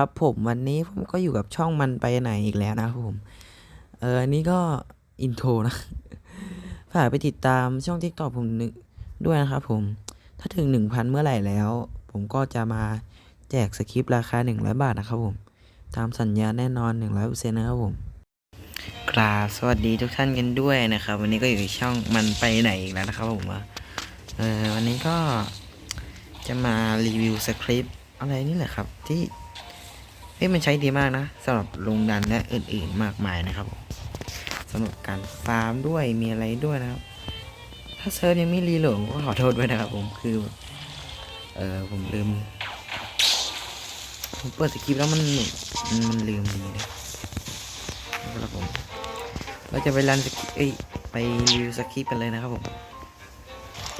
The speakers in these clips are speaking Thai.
ครับผมวันนี้ผมก็อยู่กับช่องมันไปไหนอีกแล้วนะครับผม เออนนี้ก็อินโทรนะ ฝากไปติดตามช่องทิกตอกผมนึกด้วยนะครับผม ถ้าถึงหนึ่งพันเมื่อไหร่แล้ว ผมก็จะมาแจกสคริปต์ราคาหนึ่งร้อยบาทนะครับผม ตามสัญญาแน่นอนหนึ่งร้อยเซนนะครับผมกราบสวัสดีทุกท่านกันด้วยนะครับ วันนี้ก็อยู่ช่องมันไปไหนอีกแล้วนะครับผมเออวันนี้ก็จะมารีวิวสคริปต์อะไรนี่แหละครับ ที่ เฮ้ยมันใช้ดีมากนะสำหรับลงดันและอื่นๆมากมายนะครับผมสำหรับการฟาร์มด้วยมีอะไรด้วยนะครับ ถ้าเซิร์ฟยังไม่รีโหลดก็ขอโทษด้วยนะครับผมคือ เออผมลืมผมเปิดสคริปต์แล้วมันมันลืมดีนะครับผมเราจะไปรันสคริปต์เอ้ไปรีวิวสคริปต์กันเลยนะครับผม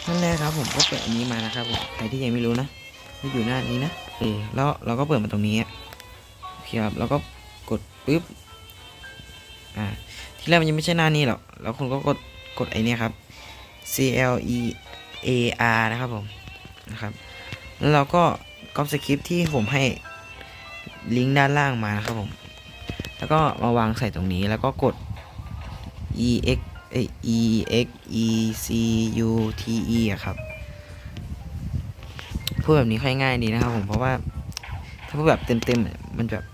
นั่นแรกครับผมก็เปิดอันนี้มานะครับผมใครที่ยังไม่รู้นะนี่อยู่หน้านี้นะโอเคแล้วเราก็เปิดมาตรงนี้ เคครับแล้วก็กดปุ๊บอ่าที่แรกมันยังไม่ใช่หน้านี้หรอกแล้วคุณก็กดกดไอเนี้ยครับ C L E A R นะครับผมนะครับแล้วเราก็ก๊อปสคริปที่ผมให้ลิงก์ด้านล่างมานะครับผมแล้วก็มาวางใส่ตรงนี้แล้วก็กด e x e x e c u t e อะครับพูดแบบนี้ค่อยง่ายดีนะครับผมเพราะว่าถ้าพูดแบบเต็มๆมันแบบ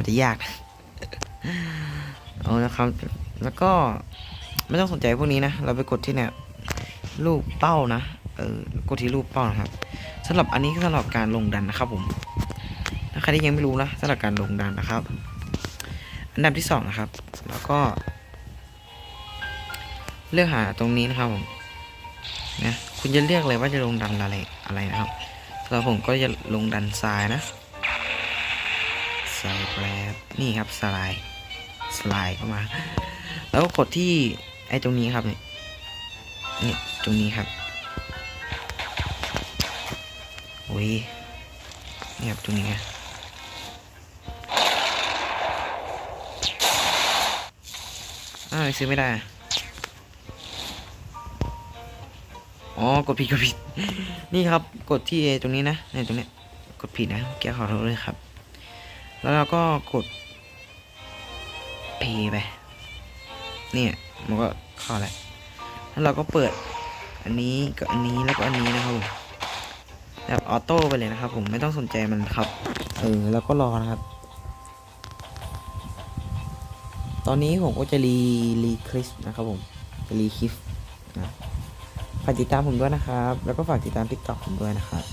มันจะยากเอานะครับ แล้วก็ไม่ต้องสนใจพวกนี้นะ เราไปกดที่เนี่ยรูปเป้านะเออกดที่รูปเป้านะครับสำหรับอันนี้ก็สำหรับการลงดันนะครับ ผมถ้าใครที่ยังไม่รู้นะสำหรับการลงดันนะครับ อันดับที่สองนะครับ แล้วก็ เลือกหาตรงนี้นะครับผมนะคุณจะเลือกเลยว่าจะลงดันอะไรอะไรนะครับสำหรับผมก็จะลงดันทรายนะ นี่ครับสไลด์สไลด์เข้ามา แล้วกดที่ไอ้ตรงนี้ครับเนี่ยนี่ตรงนี้ครับโอ้ยนี่ครับตรงนี้อ้าวซื้อไม่ได้อ๋อกดผิดกดผิด นี่ครับกดที่ A ตรงนี้นะในตรงนี้กดผิดนะแกขอโทษเลยครับ แล้วเราก็กด P ไป เนี่ยมันก็เข้าแหละแล้วเราก็เปิด อันนี้กับอันนี้แล้วก็อันนี้นะครับผมแบบออโต้ไปเลยนะครับ ผมไม่ต้องสนใจมันครับ เออแล้วก็รอนะครับ ตอนนี้ผมก็จะรีรีคลิปนะครับผมรีคลิปนะฝากติดตามผมด้วยนะครับ แล้วก็ฝากติดตามทิกตอกผมด้วยนะครับ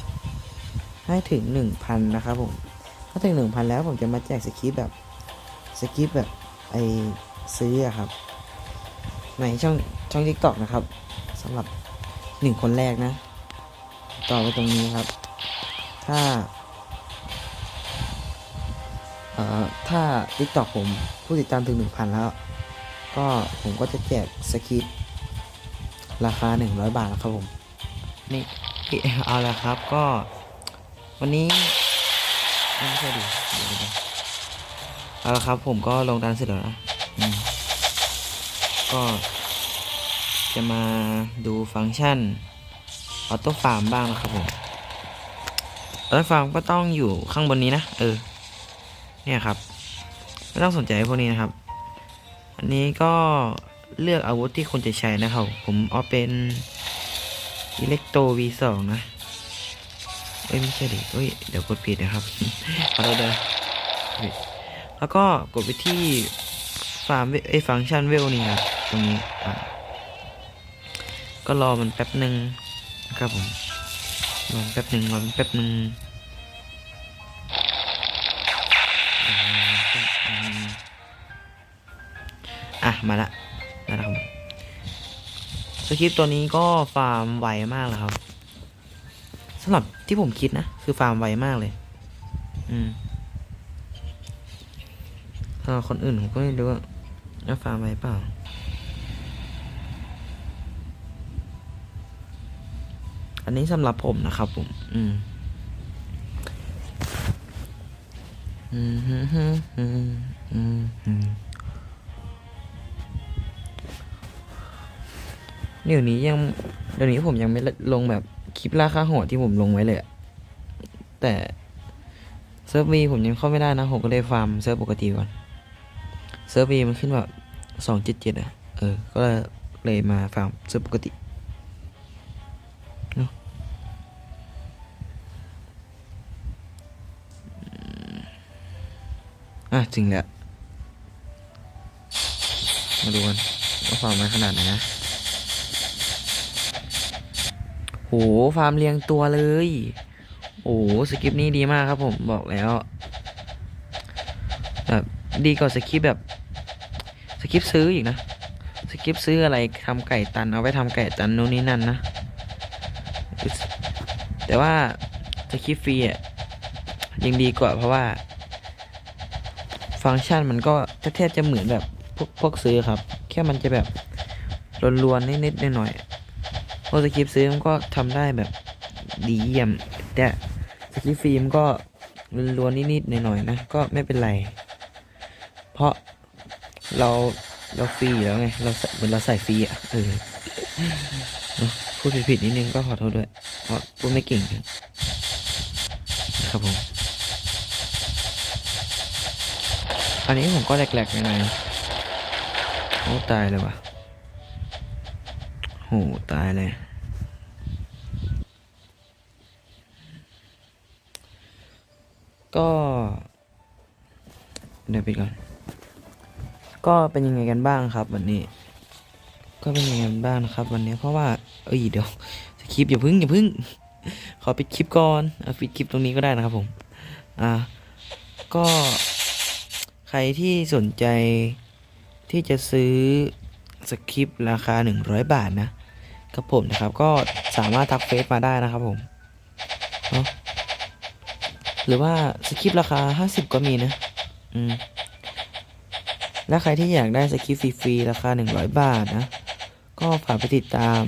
ให้ถึงหนึ่งพันนะครับผม ถ้าถึงหนึ่งพันแล้วผมจะมาแจกสคริปแบบสคริปแบบ ไอซื้ออะครับ ในช่องช่องทิกตอกนะครับสำหรับหนึ่งคนแรกนะ ต่อไปตรงนี้ครับ ถ้าเอ่อถ้า TikTok ผมผู้ติดตามถึง1,000แล้ว ก็ผมก็จะแจกสคริปราคา100บาทนะครับผมนี่เอาละครับก็วันนี้ไม่ใช่ดิ เอาละครับผมก็ลงดันเสร็จแล้วนะก็ จะมาดูฟังก์ชันออโต้ฟาร์มบ้างนะครับผมออโต้ฟาร์มก็ต้องอยู่ข้างบนนี้นะ เออ เนี่ยครับ ไม่ต้องสนใจพวกนี้นะครับ อันนี้ก็เลือกอาวุธที่คุณจะใช้นะครับ ผมเอาเป็นอิเล็กโต V2 นะเอ้ยไม่ใช่ดิเอ้ยเดี๋ยวกดผิดนะครับขอโทษด้วย แล้วก็กดไปที่ฟาร์มเอ้ยฟังก์ชันเวลนี่ครับตรงนี้ก็รอมันแป๊บหนึ่งนะครับผมรอมแป๊บหนึ่งรอมแป๊บหนึ่งอะมาละนะครับสคริปต์ตัวนี้ก็ฟาร์มไวมากเลยครับสำหรับที่ผมคิดนะ คือฟาร์มไวมากเลย อืม สำหรับคนอื่นผมก็ไม่รู้ว่าฟาร์มไวเปล่าอันนี้สำหรับผมนะครับผม อืมอืมฮึฮึอืมอืมเดี๋ยวนี้ยังเดี๋ยวนี้ผมยังไม่ลงแบบคลิปราคาโหดที่ผมลงไว้เลยอะแต่เซิร์ฟวีผมยังเข้าไม่ได้นะ ผมก็เลยฟาร์มเซิร์ฟปกติก่อน เซิร์ฟวีมันขึ้นแบบสองเจ็ดเจ็ดอะ เออ ก็เลยเลยมาฟาร์มเซิร์ฟปกติเนอะอะจริงแหละ มาดูกันว่าฟาร์มมันขนาดไหนนะ โห ฟาร์มเรียงตัวเลย โอ้โหสคริปต์นี้ดีมากครับผมบอกแล้ว แบบดีกว่าสคริปต์แบบ สคริปซื้ออีกนะสคริปซื้ออะไรทำไก่ตันเอาไว้ทำไก่ตันโน่นนี่นั่นนะ แต่ว่าสคริปฟรีอะยังดีกว่าเพราะว่า ฟังก์ชันมันก็แทบจะเหมือนแบบพวกพวกซื้อครับ แค่มันจะแบบรวนๆนิดๆหน่อยๆพวกสคริปซื้อมันก็ทำได้แบบดีเยี่ยม แต่สคริปฟิล์มก็ล้วนๆนิดๆหน่อยๆนะ ก็ไม่เป็นไร เพราะ เราเราฟรีแล้วไง เราเหมือนเราใส่ฟรีอะเออพูดผิดนิดนึงก็ขอโทษด้วยเพราะพูดไม่เก่งครับผมอันนี้ผมก็แหลกๆยังไงโอ้ตายเลยวะโหตายเลยก็ เดี๋ยวปิดก่อน ก็เป็นยังไงกันบ้างครับ วันนี้ ก็เป็นยังไงกันบ้างนะครับ วันนี้เพราะว่าเอ้ยเดี๋ยวสคริปต์อย่าพึ่งอย่าพึ่งขอปิดคลิปก่อนเอาปิดคลิปตรงนี้ก็ได้นะครับผม อ่า ก็ใครที่สนใจที่จะซื้อสคริปต์ราคา 100 บาทนะครับผมนะครับ ก็สามารถทักเฟซมาได้นะครับผมหรือว่าสคริปต์ราคา 50 ก็มีนะ อืม และใครที่อยากได้สคริปต์ฟรีๆราคา 100 บาทนะ ก็ฝากไปติดตาม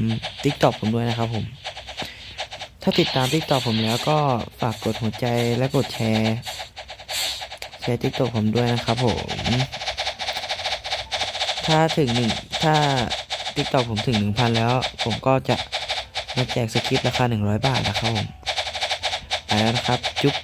TikTok ผมด้วยนะครับผม ถ้าติดตาม TikTok ผมแล้วก็ฝากกดหัวใจและกดแชร์แชร์ TikTok ผมด้วยนะครับผม ถ้าถึงหนึ่งถ้า TikTok ผมถึง 1,000 แล้ว ผมก็จะมาแจกสคริปต์ราคา 100 บาทนะครับผมไปแล้วนะครับ จุ๊บ